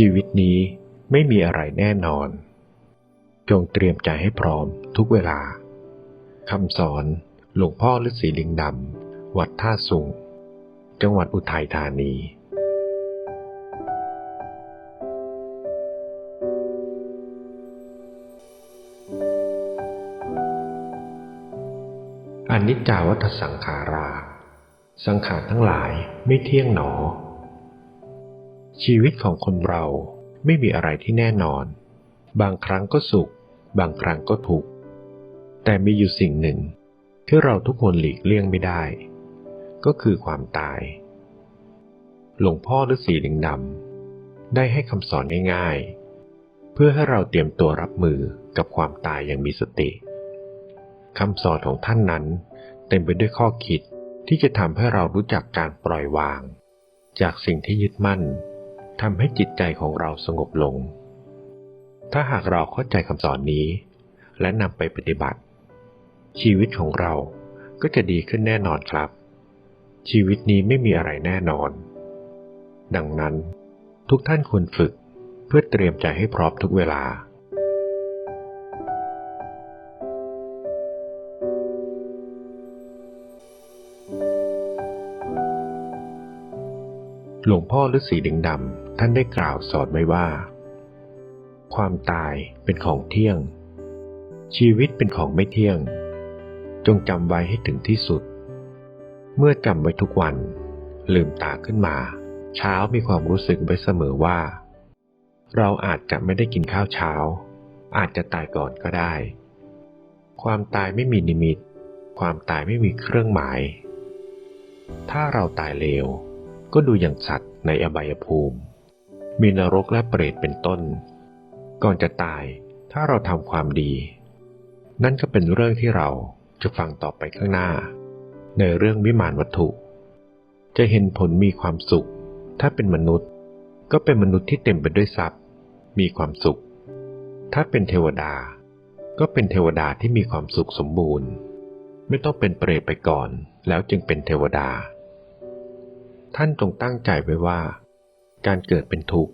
ชีวิตนี้ไม่มีอะไรแน่นอน จงเตรียมใจให้พร้อมทุกเวลาคำสอนหลวงพ่อฤาษีลิงดำ วัดท่าสุง จังหวัดอุทัยธานี อนิจจาวัฏสังขารา สังขารทั้งหลายไม่เที่ยงหนอ ชีวิตของคนเราไม่มีอะไรที่แน่นอน บางครั้งก็สุข บางครั้งก็ทุกข์ แต่มีอยู่สิ่งหนึ่ง ที่เราทุกคนหลีกเลี่ยงไม่ได้ ก็คือความตาย หลวงพ่อฤาษีลิงดำได้ให้คำสอนง่ายๆ เพื่อให้เราเตรียมตัวรับมือกับความตายอย่างมีสติ คำสอนของท่านนั้น เต็มไปด้วยข้อคิดที่จะทำให้เรารู้จักการปล่อยวาง จากสิ่งที่ยึดมั่น ทำให้จิตใจของเราสงบลง ถ้าหากเราเข้าใจคำสอนนี้ และนำไปปฏิบัติ ชีวิตของเราก็จะดีขึ้นแน่นอนครับ ชีวิตนี้ไม่มีอะไรแน่นอน ดังนั้น ทุกท่านควรฝึกเพื่อเตรียมใจให้พร้อมทุกเวลา หลวงพ่อฤาษีดึงดำ ท่านได้กล่าวสอนไว้ว่า ความตายเป็นของเที่ยง ชีวิตเป็นของไม่เที่ยง จงจำไว้ให้ถึงที่สุด เมื่อจำไว้ทุกวัน ลืมตาขึ้นมา เช้ามีความรู้สึกไว้เสมอว่า เราอาจจะไม่ได้กินข้าวเช้า อาจจะตายก่อนก็ได้ ความตายไม่มีนิมิต ความตายไม่มีเครื่องหมาย ถ้าเราตายเลวก็ดูอย่างสัตว์ในอบายภูมิ มีนรกและเปรตเป็นต้น ก่อนจะตายถ้าเราทำความดี นั่นก็เป็นเรื่องที่เราจะฟังต่อไปข้างหน้า ในเรื่องวิมานวัตถุ จะเห็นผลมีความสุข ถ้าเป็นมนุษย์ ก็เป็นมนุษย์ที่เต็มไปด้วยทรัพย์ มีความสุข ถ้าเป็นเทวดา ก็เป็นเทวดาที่มีความสุขสมบูรณ์ ไม่ต้องเป็นเปรตไปก่อน แล้วจึงเป็นเทวดา ท่านจงตั้งใจไว้ว่า การเกิดเป็นทุกข์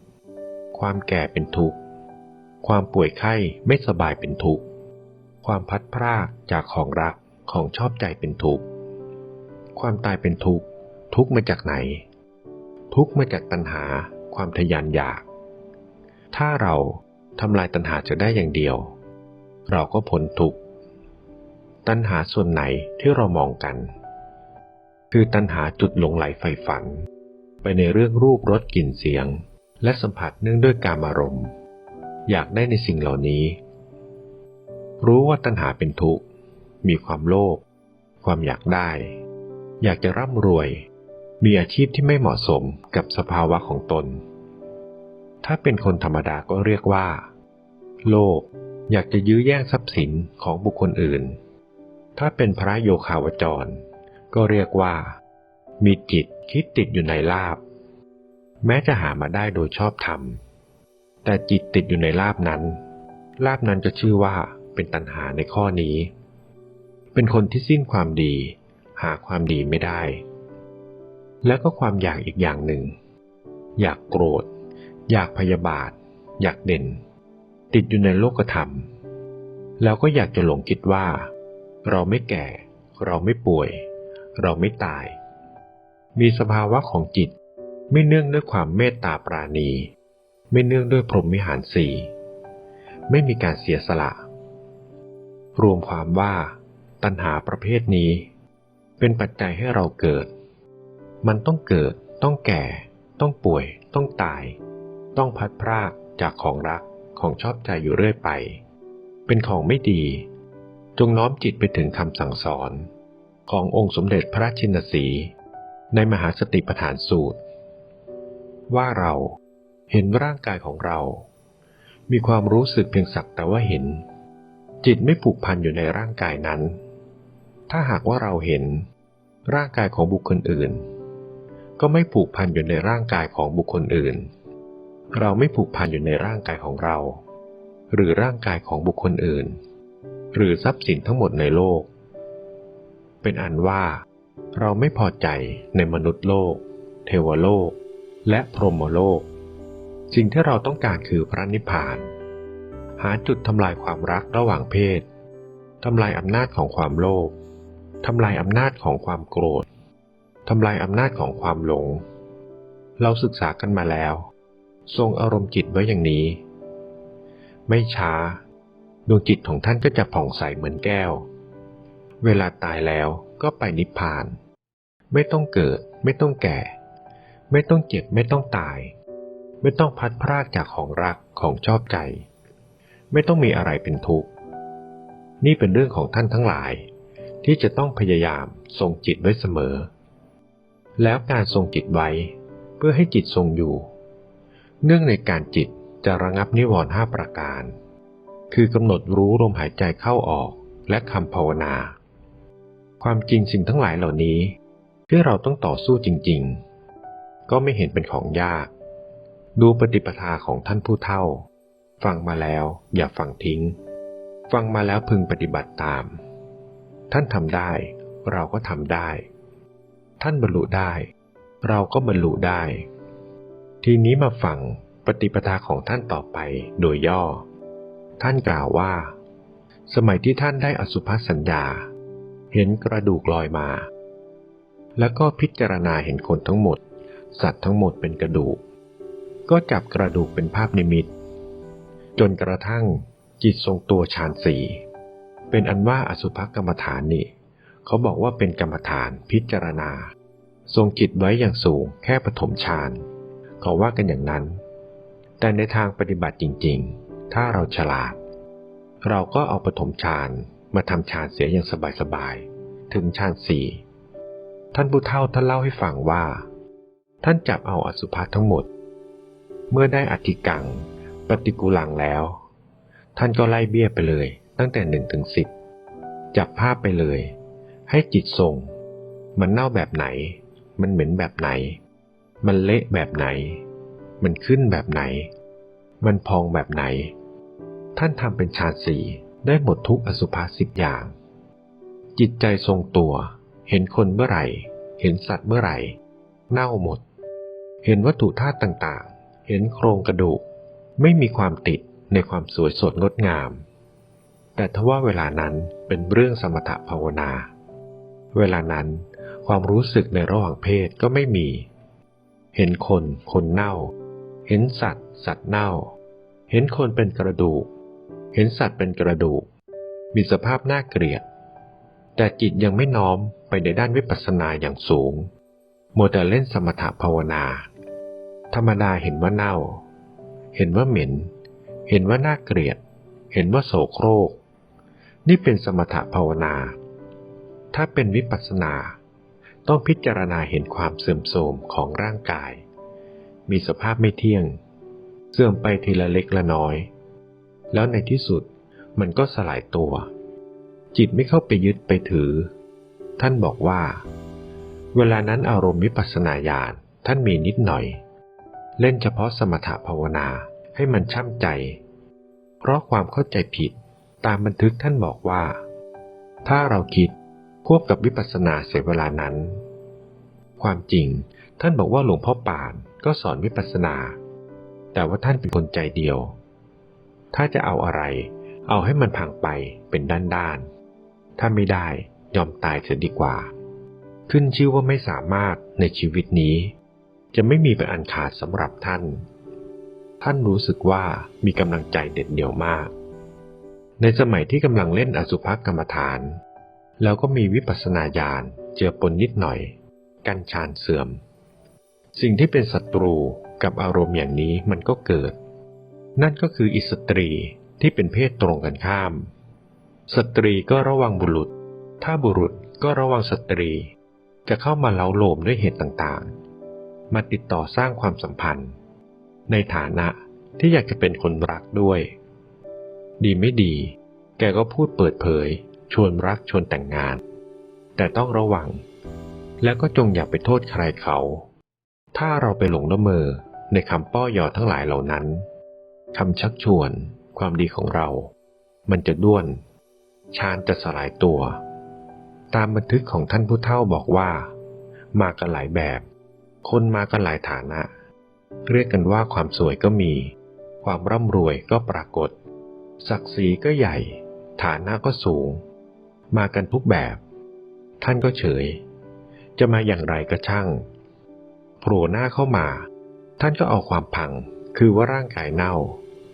ความแก่เป็นทุกข์ ความป่วยไข้ไม่สบายเป็นทุกข์ ความพัดพรากจากของรักของชอบใจเป็นทุกข์ ความตายเป็นทุกข์ ทุกข์มาจากไหน ทุกข์มาจากตัณหา ความทยานอยาก ถ้าเราทำลายตัณหาจะได้อย่างเดียว เราก็พ้นทุกข์ ตัณหาส่วนไหนที่เรามองกัน คือตัณหาจุดหลงไหลไฟฝัน ไปในเรื่องรูปรสกลิ่นเสียง และสัมผัสเนื่องด้วยการอารมณ์ อยากได้ในสิ่งเหล่านี้ รู้ว่าตัณหาเป็นทุกข์ มีความโลภความอยากได้ อยากจะร่ำรวย มีอาชีพที่ไม่เหมาะสมกับสภาวะของตน ถ้าเป็นคนธรรมดาก็เรียกว่า โลภอยากจะยื้อแย่งทรัพย์สินของบุคคลอื่น ถ้าเป็นพระโยคาวจร ก็เรียกว่า มีจิต คิดติดอยู่ในลาบ แม้จะหามาได้โดยชอบธรรม แต่จิตติดอยู่ในลาบนั้น ลาบนั้นจะชื่อว่าเป็นตัณหาในข้อนี้ เป็นคนที่สิ้นความดี หาความดีไม่ได้ แล้วก็ความอยากอีกอย่างหนึ่ง อยากโกรธ อยากพยาบาท อยากเด่น ติดอยู่ในโลกธรรม แล้วก็อยากจะหลงคิดว่า เราไม่แก่ เราไม่ป่วย เราไม่ตาย มีสภาวะของจิต ไม่เนื่องด้วยความเมตตาปราณี ไม่เนื่องด้วยพรหมิหารสี่ไม่มีการเสียสละ รวมความว่าตัณหาประเภทนี้ เป็นปัจจัยให้เราเกิด มันต้องเกิด ต้องแก่ ต้องป่วย ต้องตาย ต้องพัดพรากจากของรักของชอบใจอยู่เรื่อยไป เป็นของไม่ดี จงน้อมจิตไปถึงคำสั่งสอน ขององค์สมเด็จพระชินสี ในมหาสติปัฏฐานสูตร ว่าเราเห็นร่างกายของเรา มีความรู้สึกเพียงสักแต่ว่าเห็น จิตไม่ผูกพันอยู่ในร่างกายนั้น ถ้าหากว่าเราเห็นร่างกายของบุคคลอื่น ก็ไม่ผูกพันอยู่ในร่างกายของบุคคลอื่น เราไม่ผูกพันอยู่ในร่างกายของเรา หรือร่างกายของบุคคลอื่น หรือทรัพย์สินทั้งหมดในโลก เป็นอันว่า เราไม่พอใจในมนุษย์โลก เทวโลก และพรหมโลก สิ่งที่เราต้องการคือพระนิพพาน หาจุดทำลายความรักระหว่างเพศทำลายอำนาจของความโลภทำลายอำนาจของความโกรธทำลายอำนาจของความหลง เราศึกษากันมาแล้ว ทรงอารมณ์จิตไว้อย่างนี้ ไม่ช้า ดวงจิตของท่านก็จะผ่องใสเหมือนแก้ว เวลาตายแล้ว ก็ไปนิพพาน ไม่ต้องเกิด ไม่ต้องแก่ ไม่ต้องเจ็บ ไม่ต้องตาย ไม่ต้องพัดพรากจากของรักของชอบใจ ไม่ต้องมีอะไรเป็นทุกข์ นี่เป็นเรื่องของท่านทั้งหลาย ที่จะต้องพยายามทรงจิตไว้เสมอ แล้วการทรงจิตไว้ เพื่อให้จิตทรงอยู่ เนื่องในการจิตจะระงับนิวรณ์ห้าประการ คือกำหนดรู้ลมหายใจเข้าออกและคำภาวนา ความจริงสิ่งทั้งหลายเหล่านี้ ที่เราต้องต่อสู้จริง ๆ ก็ไม่เห็นเป็นของยาก ดูปฏิปทาของท่านผู้เฒ่า ฟังมาแล้วอย่าฟังทิ้ง ฟังมาแล้วพึงปฏิบัติตาม ท่านทำได้ เราก็ทำได้ ท่านบรรลุได้ เราก็บรรลุได้ ทีนี้มาฟังปฏิปทาของท่านต่อไปโดยย่อ ท่านกล่าวว่า สมัยที่ท่านได้อสุภสัญญา เห็นกระดูกลอยมา แล้วก็พิจารณาเห็นคนทั้งหมด สัตว์ทั้งหมดเป็นกระดูก ก็จับกระดูกเป็นภาพนิมิต จนกระทั่งจิตทรงตัวฌานสี่เป็นอันว่าอสุภกรรมฐานนี่ เขาบอกว่าเป็นกรรมฐานพิจารณา ทรงจิตไว้อย่างสูงแค่ปฐมฌานเขาว่ากันอย่างนั้น แต่ในทางปฏิบัติจริงๆ ถ้าเราฉลาด เราก็เอาปฐมฌาน มาทำฌานเสียอย่างสบายๆ ถึงฌานสี่ท่านผู้เฒ่าท่านเล่าให้ฟังว่า ท่านจับเอาอสุภะทั้งหมด เมื่อได้อธิกัง ปฏิกุลังแล้ว ท่านก็ไล่เบี้ยไปเลย ตั้งแต่หนึ่งถึงสิบจับภาพไปเลย ให้จิตทรง มันเน่าแบบไหน มันเหม็นแบบไหน มันเละแบบไหน มันขึ้นแบบไหน มันพองแบบไหน ท่านทำเป็นฌานสี่ ได้หมดทุกอสุภาสิบอย่าง จิตใจทรงตัว เห็นคนเมื่อไหร่ เห็นสัตว์เมื่อไหร่ เน่าหมด เห็นวัตถุธาตุต่างๆ เห็นโครงกระดูก ไม่มีความติดในความสวยสดงดงาม แต่ทว่าเวลานั้นเป็นเรื่องสมถภาวนา เวลานั้นความรู้สึกในระหว่างเพศก็ไม่มี เห็นคนคนเน่า เห็นสัตว์ สัตว์เน่า เห็นคนเป็นกระดูก เห็นสัตว์เป็นกระดูก มีสภาพน่าเกลียด แต่จิตยังไม่น้อมไปในด้านวิปัสสนาอย่างสูงมัวแต่เล่นสมถภาวนา ธรรมดาเห็นว่าเน่า เห็นว่าเหม็น เห็นว่าน่าเกลียด เห็นว่าโสโครก นี่เป็นสมถภาวนา ถ้าเป็นวิปัสสนา ต้องพิจารณาเห็นความเสื่อมโทรมของร่างกาย มีสภาพไม่เที่ยง เสื่อมไปทีละเล็กละน้อย แล้วในที่สุดมันก็สลายตัว จิตไม่เข้าไปยึดไปถือ ท่านบอกว่า เวลานั้นอารมณ์วิปัสสนาญาณท่านมีนิดหน่อย เล่นเฉพาะสมถภาวนาให้มันช่ำใจ เพราะความเข้าใจผิดตามบันทึกท่านบอกว่า ถ้าเราคิดควบกับวิปัสสนาเสียเวลานั้น ความจริงท่านบอกว่าหลวงพ่อปานก็สอนวิปัสสนา แต่ว่าท่านเป็นคนใจเดียว ถ้าจะเอาอะไร เอาให้มันพังไปเป็นด้านๆ ถ้าไม่ได้ยอมตายเสียดีกว่า ขึ้นชื่อว่าไม่สามารถในชีวิตนี้ จะไม่มีเป็นอันขาดสำหรับท่าน ท่านรู้สึกว่ามีกำลังใจเด็ดเดี่ยวมาก ในสมัยที่กำลังเล่นอสุภกรรมฐาน แล้วก็มีวิปัสสนาญาณเจือปนนิดหน่อย กันชานเสื่อม สิ่งที่เป็นศัตรูกับอารมณ์อย่างนี้มันก็เกิด นั่นก็คืออิสตรีที่เป็นเพศตรงกันข้าม สตรีก็ระวังบุรุษ ถ้าบุรุษก็ระวังสตรี จะเข้ามาเล้าโลมด้วยเหตุต่างๆ มาติดต่อสร้างความสัมพันธ์ ในฐานะที่อยากจะเป็นคนรักด้วย ดีไม่ดี แกก็พูดเปิดเผย ชวนรักชวนแต่งงาน แต่ต้องระวัง แล้วก็จงอย่าไปโทษใครเขา ถ้าเราไปหลงละเมอในคำป้อยอทั้งหลายเหล่านั้น คำชักชวน ความดีของเรา มันจะด้วน ชานจะสลายตัว ตามบันทึกของท่านผู้เฒ่าบอกว่า มากันหลายแบบ คนมากันหลายฐานะ เรียกกันว่าความสวยก็มี ความร่ำรวยก็ปรากฏ ศักดิ์ศรีก็ใหญ่ ฐานะก็สูง มากันทุกแบบ ท่านก็เฉย จะมาอย่างไรก็ช่างโผล่หน้าเข้ามา ท่านก็เอาความพังคือว่าร่างกายเน่า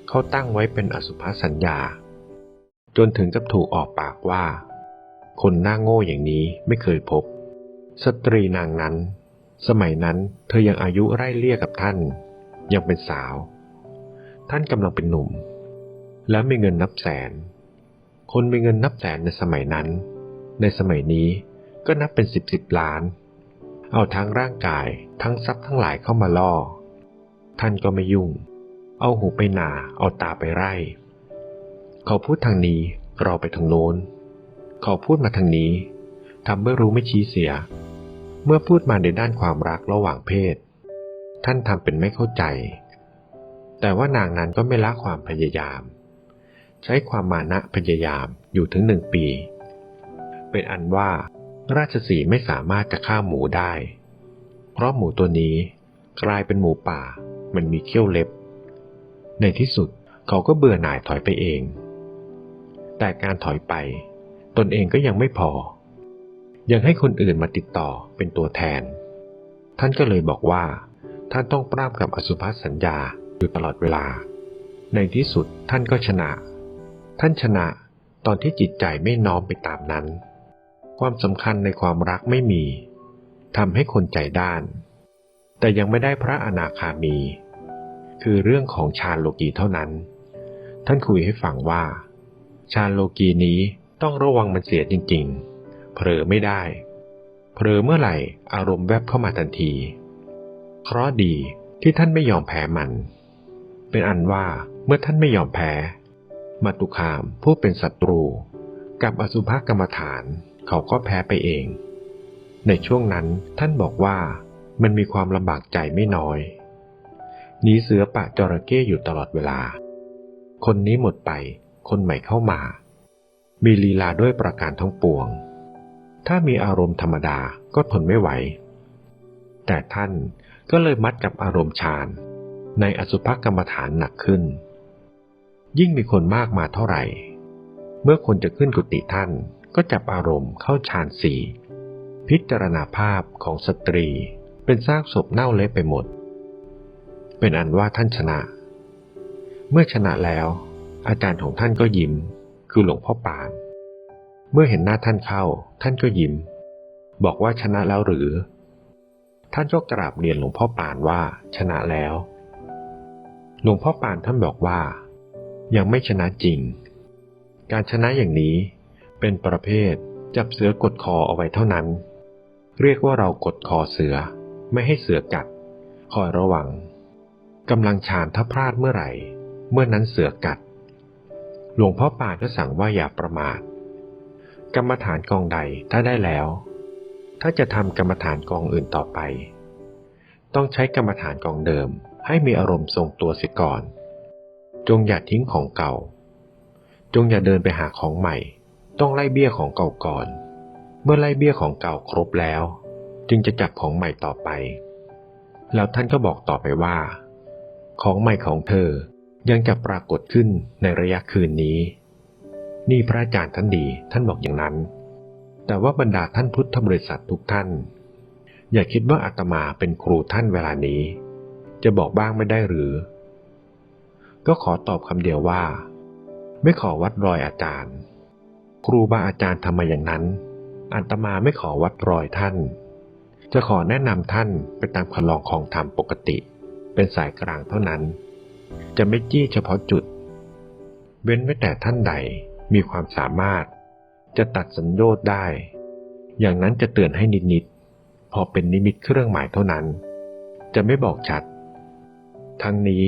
เขาตั้งไว้เป็นอสุภสัญญา จนถึงกับถูกออกปากว่า คนหน้าโง่อย่างนี้ไม่เคยพบ สตรีนางนั้น สมัยนั้นเธอยังอายุไร่เลี่ยกับท่าน ยังเป็นสาว ท่านกำลังเป็นหนุ่ม และมีเงินนับแสน คนมีเงินนับแสนในสมัยนั้น ในสมัยนี้ก็นับเป็นสิบสิบล้าน เอาทั้งร่างกายทั้งทรัพย์ทั้งหลายเข้ามาล่อ ท่านก็ไม่ยุ่ง เอาหูไปหนาเอาตาไปไร่ เขาพูดทางนี้เราไปทางโน้น เขาพูดมาทางนี้ทำไม่รู้ไม่ชี้เสีย เมื่อพูดมาในด้านความรักระหว่างเพศ ท่านทำเป็นไม่เข้าใจ แต่ว่านางนั้นก็ไม่ละความพยายาม ใช้ความมานะพยายามอยู่ถึงหนึ่งปี เป็นอันว่าราชสีไม่สามารถจะฆ่าหมูได้ เพราะหมูตัวนี้กลายเป็นหมูป่า มันมีเขี้ยวเล็บ ในที่สุดเขาก็เบื่อหน่ายถอยไปเอง แต่การถอยไป ตนเองก็ยังไม่พอ ยังให้คนอื่นมาติดต่อเป็นตัวแทน ท่านก็เลยบอกว่า ท่านต้องปราบกับอสุภสัญญาอยู่ตลอดเวลา ในที่สุดท่านก็ชนะ ท่านชนะตอนที่จิตใจไม่น้อมไปตามนั้น ความสำคัญในความรักไม่มีทำให้คนใจด้าน แต่ยังไม่ได้พระอนาคามี คือเรื่องของชาญโลกีเท่านั้น ท่านคุยให้ฟังว่าชาญโลกีนี้ต้องระวังมันเสียจริงๆ เผลอไม่ได้ เผลอเมื่อไหร่อารมณ์แวบเข้ามาทันที เคราะดีที่ท่านไม่ยอมแพ้มัน เป็นอันว่าเมื่อท่านไม่ยอมแพ้ มาตุคามผู้เป็นศัตรู กับอสุภกรรมฐานเขาก็แพ้ไปเอง ในช่วงนั้นท่านบอกว่ามันมีความลำบากใจไม่น้อย หนีเสือปะจระเข้อยู่ตลอดเวลา คนนี้หมดไป คนใหม่เข้ามา มีลีลาด้วยประการทั้งปวง ถ้ามีอารมณ์ธรรมดาก็ทนไม่ไหว แต่ท่านก็เลยมัดกับอารมณ์ฌานในอสุภกรรมฐานหนักขึ้น ยิ่งมีคนมากมาเท่าไหร่ เมื่อคนจะขึ้นกุฏิท่านก็จับอารมณ์เข้าฌานสี่พิจารณาภาพของสตรีเป็นซากศพเน่าเละไปหมด เป็นอันว่าท่านชนะ เมื่อชนะแล้ว อาจารย์ของท่านก็ยิ้ม คือหลวงพ่อปาน เมื่อเห็นหน้าท่านเข้า ท่านก็ยิ้ม บอกว่าชนะแล้วหรือ ท่านก็กราบเรียนหลวงพ่อปานว่าชนะแล้ว หลวงพ่อปานท่านบอกว่า ยังไม่ชนะจริง การชนะอย่างนี้เป็นประเภทจับเสือกดคอเอาไว้เท่านั้น เรียกว่าเรากดคอเสือ ไม่ให้เสือกัด คอยระวัง กำลังชานถ้าพลาดเมื่อไหร่ เมื่อนั้นเสือกัด หลวงพ่อป่าก็สั่งว่าอย่าประมาท กรรมฐานกองใดถ้าได้แล้ว ถ้าจะทำกรรมฐานกองอื่นต่อไป ต้องใช้กรรมฐานกองเดิมให้มีอารมณ์ทรงตัวเสียก่อน จงอย่าทิ้งของเก่า จงอย่าเดินไปหาของใหม่ ต้องไล่เบี้ยของเก่าก่อน เมื่อไล่เบี้ยของเก่าครบแล้ว จึงจะจับของใหม่ต่อไป แล้วท่านก็บอกต่อไปว่า ของใหม่ของเธอ ยังจะปรากฏขึ้นในระยะคืนนี้ นี่พระอาจารย์ท่านดีท่านบอกอย่างนั้น แต่ว่าบรรดาท่านพุทธบริษัททุกท่าน อย่าคิดว่าอาตมาเป็นครูท่านเวลานี้ จะบอกบ้างไม่ได้หรือ ก็ขอตอบคำเดียวว่า ไม่ขอวัดรอยอาจารย์ ครูบาอาจารย์ทำมาอย่างนั้นอาตมาไม่ขอวัดรอยท่าน จะขอแนะนำท่านไปตามคลองของธรรมปกติ เป็นสายกลางเท่านั้น จะไม่จี้เฉพาะจุด เว้นไว้แต่ท่านใดมีความสามารถ จะตัดสัญญาได้ อย่างนั้นจะเตือนให้นิดๆพอเป็นนิมิตเครื่องหมายเท่านั้น จะไม่บอกชัด ทั้งนี้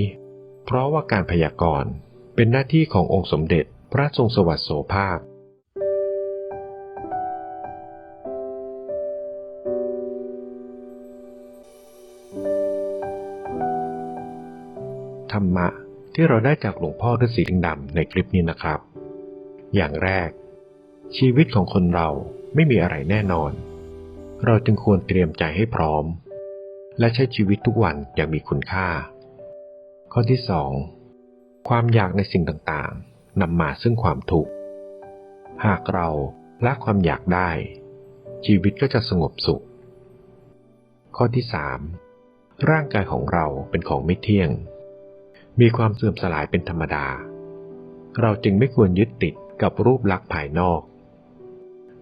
เพราะว่าการพยากรณ์เป็นหน้าที่ขององค์สมเด็จพระทรงสวัสดิ์โสภาค รมะที่เราได้จากหลวงพ่อฤาษีลิงดำในคลิปนี้นะครับ อย่างแรก ชีวิตของคนเราไม่มีอะไรแน่นอน เราจึงควรเตรียมใจให้พร้อม และใช้ชีวิตทุกวันอย่างมีคุณค่า ข้อที่2ความอยากในสิ่งต่างๆนำมาซึ่งความทุกข์หากเราละความอยากได้ ชีวิตก็จะสงบสุข ข้อที่3ร่างกายของเราเป็นของไม่เที่ยง มีความเสื่อมสลายเป็นธรรมดา เราจึงไม่ควรยึดติดกับรูปลักษณ์ภายนอก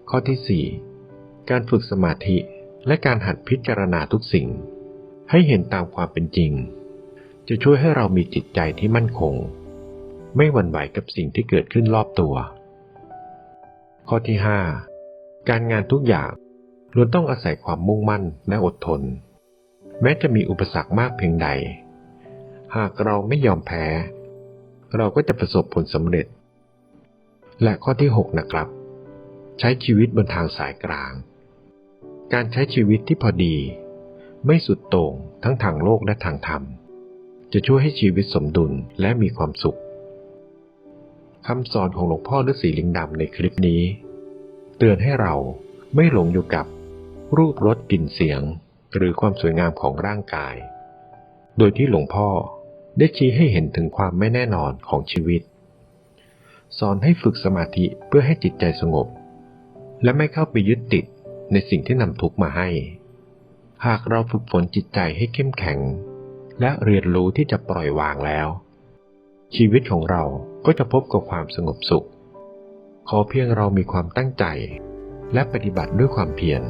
ข้อที่ 4 การฝึกสมาธิและการหัดพิจารณาทุกสิ่ง ให้เห็นตามความเป็นจริง จะช่วยให้เรามีจิตใจที่มั่นคง ไม่หวั่นไหวกับสิ่งที่เกิดขึ้นรอบตัว ข้อที่ 5 การงานทุกอย่างล้วนต้องอาศัยความมุ่งมั่นและอดทน แม้จะมีอุปสรรคมากเพียงใด หากเราไม่ยอมแพ้ เราก็จะประสบผลสำเร็จ และข้อที่ 6 นะครับ ใช้ชีวิตบนทางสายกลาง การใช้ชีวิตที่พอดี ไม่สุดโต่งทั้งทางโลกและทางธรรม จะช่วยให้ชีวิตสมดุลและมีความสุขคำสอนของหลวงพ่อฤาษีลิงดำในคลิปนี้ เตือนให้เราไม่หลงอยู่กับรูปรสกลิ่นเสียง หรือความสวยงามของร่างกาย โดยที่หลวงพ่อ ได้ชี้ให้เห็นถึงความไม่แน่นอนของชีวิต สอนให้ฝึกสมาธิเพื่อให้จิตใจสงบ และไม่เข้าไปยึดติดในสิ่งที่นำทุกข์มาให้ หากเราฝึกฝนจิตใจให้เข้มแข็ง และเรียนรู้ที่จะปล่อยวางแล้ว ชีวิตของเราก็จะพบกับความสงบสุข ขอเพียงเรามีความตั้งใจ และปฏิบัติด้วยความเพียร